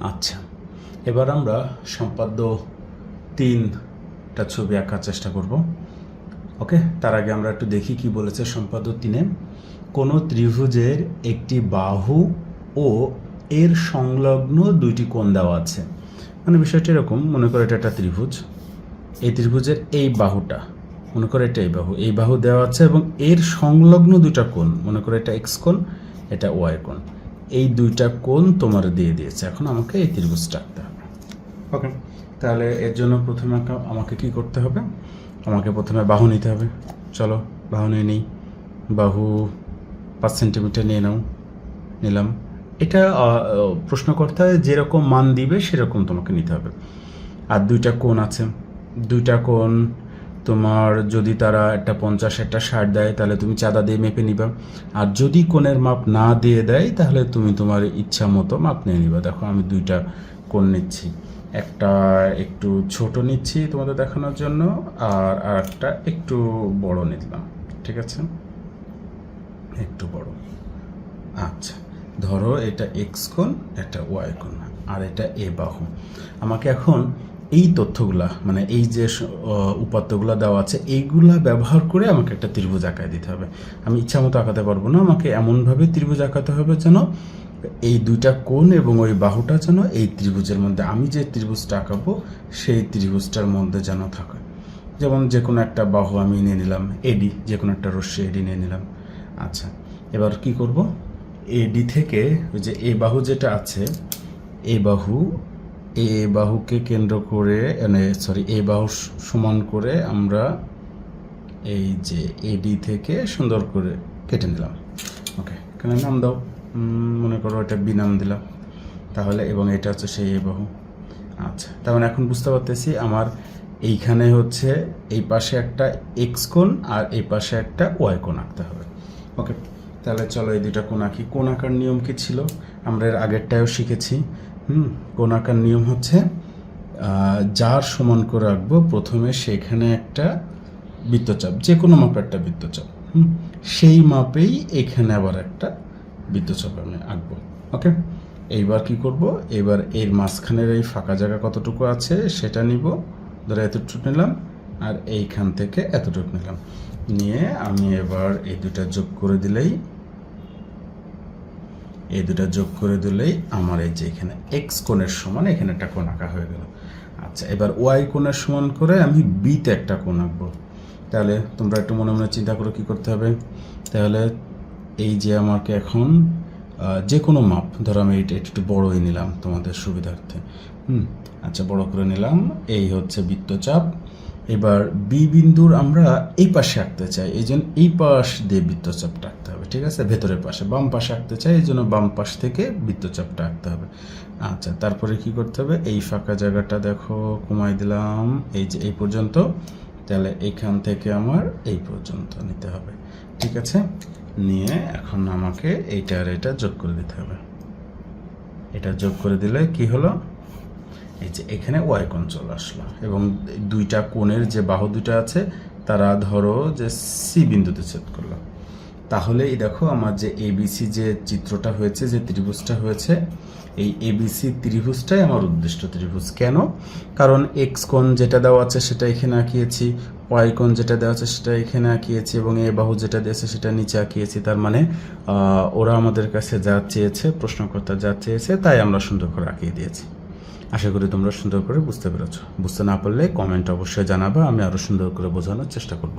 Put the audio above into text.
আচ্ছা এবার আমরা সম্পাদ্য তিনটা ছবি আঁকার চেষ্টা করব। ওকে, তার আগে আমরা একটু দেখি কি বলেছে সম্পাদ্য তিনে। কোনো ত্রিভুজের একটি বাহু ও এর সংলগ্ন দুইটি কোণ দেওয়া আছে। মানে বিষয়টা এরকম, মনে করো এটা একটা ত্রিভুজ। এই ত্রিভুজের এই বাহুটা, মনে করো এটা এই বাহু। এই বাহু দেওয়া আছে এবং এর সংলগ্ন দুইটা কোণ, মনে করো এটা এক্স কোণ, এটা ওয়াই কোণ। এই দুইটা কোণ তোমার দিয়ে দিয়েছে। এখন আমাকে এই ত্রিভুজটা আঁকতে হবে। ওকে তাহলে এর জন্য প্রথমে আমাকে কি করতে হবে? আমাকে প্রথমে বাহু নিতে হবে। চলো বাহু নিয়ে নিই। বাহু পাঁচ সেন্টিমিটার নিয়ে নাও। নিলাম। এটা আহ, প্রশ্নকর্তায় যেরকম মান দিবে সেরকম তোমাকে নিতে হবে। আর দুইটা কোণ আছে। দুইটা কোণ তোমার যদি তারা একটা পঞ্চাশ, একটা ষাট দেয়, তাহলে তুমি চাঁদা দিয়ে মেপে নিবা। আর যদি কোণের মাপ না দিয়ে দেয়, তাহলে তুমি তোমার ইচ্ছা মতো মাপ নিয়ে নিবা। দেখো, আমি দুইটা কোণ নিচ্ছি। একটা একটু ছোট নিচ্ছি তোমাদের দেখানোর জন্য, আর আর একটা একটু বড় নিলাম। ঠিক আছে? একটু বড়। আচ্ছা ধরো এটা এক্স কোণ একটা ওয়াই কোণ, আর এটা এ বাহু। আমাকে এখন এই তথ্যগুলা মানে এই যে উপাত্তগুলা দেওয়া আছে এইগুলা ব্যবহার করে আমাকে একটা ত্রিভুজ আঁকায় দিতে হবে। আমি ইচ্ছা মতো আঁকাতে পারব না, আমাকে এমনভাবে ত্রিভুজ আঁকাতে হবে যেন এই দুইটা কোণ এবং ওই বাহুটা যেন এই ত্রিভুজের মধ্যে, আমি যে ত্রিভুজটা আঁকাবো, সেই ত্রিভুজটার মধ্যে যেন থাকে। যেমন যে কোনো একটা বাহু আমি নিয়ে নিলাম এডি যে কোনো একটা রশ্মি এডি নিয়ে নিলাম। আচ্ছা এবার কি করব? এডি থেকে ওই যে এ বাহু যেটা আছে, এ বাহু এ বাহুকে কেন্দ্র করে মানে সরি এ বাহু সমান করে আমরা এই যে এডি থেকে সুন্দর করে কেটে নিলাম। ওকে, এখানে নাম দাও। মনে করো এটা বি নাম দিলাম। তাহলে, এবং এটা হচ্ছে সেই এ বাহু। আচ্ছা তার মানে এখন বুঝতে পারতেছি আমার এইখানে হচ্ছে এই পাশে একটা এক্স কোণ আর এই পাশে একটা ওয়াই কোণ আঁকতে হবে। ওকে তাহলে চলো এই আঁকি কোণ আঁকার নিয়ম কি ছিল? আমরা এর আগেরটাও শিখেছি। হুম কোণ আঁকার নিয়ম হচ্ছে যার সমান করে রাখব প্রথমে সেখানে একটা বৃত্তচাপ যে কোনো মাপের একটা বৃত্তচাপ। হুম, সেই মাপেই এখানে আবার একটা বৃত্তচাপ আমি আঁকবো। ওকে? এইবার কি করব? এবার এর মাঝখানের এই ফাঁকা জায়গা কতটুকু আছে সেটা নিব। ধরো এতটুকু নিলাম, আর এইখান থেকে এতটুকু নিলাম। নিয়ে আমি এবার এই দুটা যোগ করে দিলেই এই দুটা যোগ করে দিলেই আমার এই যে এখানে এক্স কোণের সমান, এখানে একটা কোণ আঁকা হয়ে গেল। আচ্ছা এবার ওয়াই কোণের সমান করে আমি বিতে একটা কোণ আঁকবো। তাহলে তোমরা একটু মনে মনে চিন্তা করো কী করতে হবে? তাহলে এই যে আমাকে এখন যে কোনো মাপ, ধরো আমি এটা একটু বড়ই নিলাম তোমাদের সুবিধার্থে। হুম আচ্ছা বড় করে নিলাম। এই হচ্ছে বৃত্তচাপ। এবার বি বিন্দুর আমরা এই পাশে আঁকতে চাই, এই জন্য এই পাশ দিয়ে বৃত্তচাপটা। ঠিক আছে? ভেতরের পাশে, বাম পাশে আঁকতে চাই, এই জন্য বাম পাশ থেকে বৃত্তচাপটা আঁকতে হবে। আচ্ছা তারপরে কি করতে হবে? এই ফাঁকা জায়গাটা দেখো, কমাই দিলাম, এই যে এই পর্যন্ত। তাহলে এখান থেকে আমার এই পর্যন্ত নিতে হবে। ঠিক আছে? নিয়ে এখন আমাকে এইটা আর এটা যোগ করে দিতে হবে। এটা যোগ করে দিলে কি হলো? এই যে এখানে ওয়াই চলে আসলো এবং দুইটা কোণের যে বাহু দুটো আছে, তারা ধরো যে সি বিন্দুতে ছেদ করল। তাহলে এই দেখো আমার যে এবিসি যে চিত্রটা হয়েছে, যে ত্রিভুজটা হয়েছে, এই এবিসি ত্রিভুজটাই আমার উদ্দিষ্ট ত্রিভুজ। কেন? কারণ এক্স কোণ যেটা দেওয়া আছে সেটা এখানে আঁকিয়েছি ওয়াই কোণ যেটা দেওয়া আছে সেটা এখানে আঁকিয়েছি, এবং এ বাহু যেটা দিয়েছে সেটা নিচে আঁকিয়েছি। তার মানে ওরা আমাদের কাছে যা চেয়েছে, প্রশ্নকর্তা যা চেয়েছে, তাই আমরা সুন্দর করে আঁকিয়ে দিয়েছি। আশা করি তোমরা সুন্দর করে বুঝতে পেরেছ। বুঝতে না পারলে কমেন্ট অবশ্যই জানাবা, আমি আরও সুন্দর করে বোঝানোর চেষ্টা করব।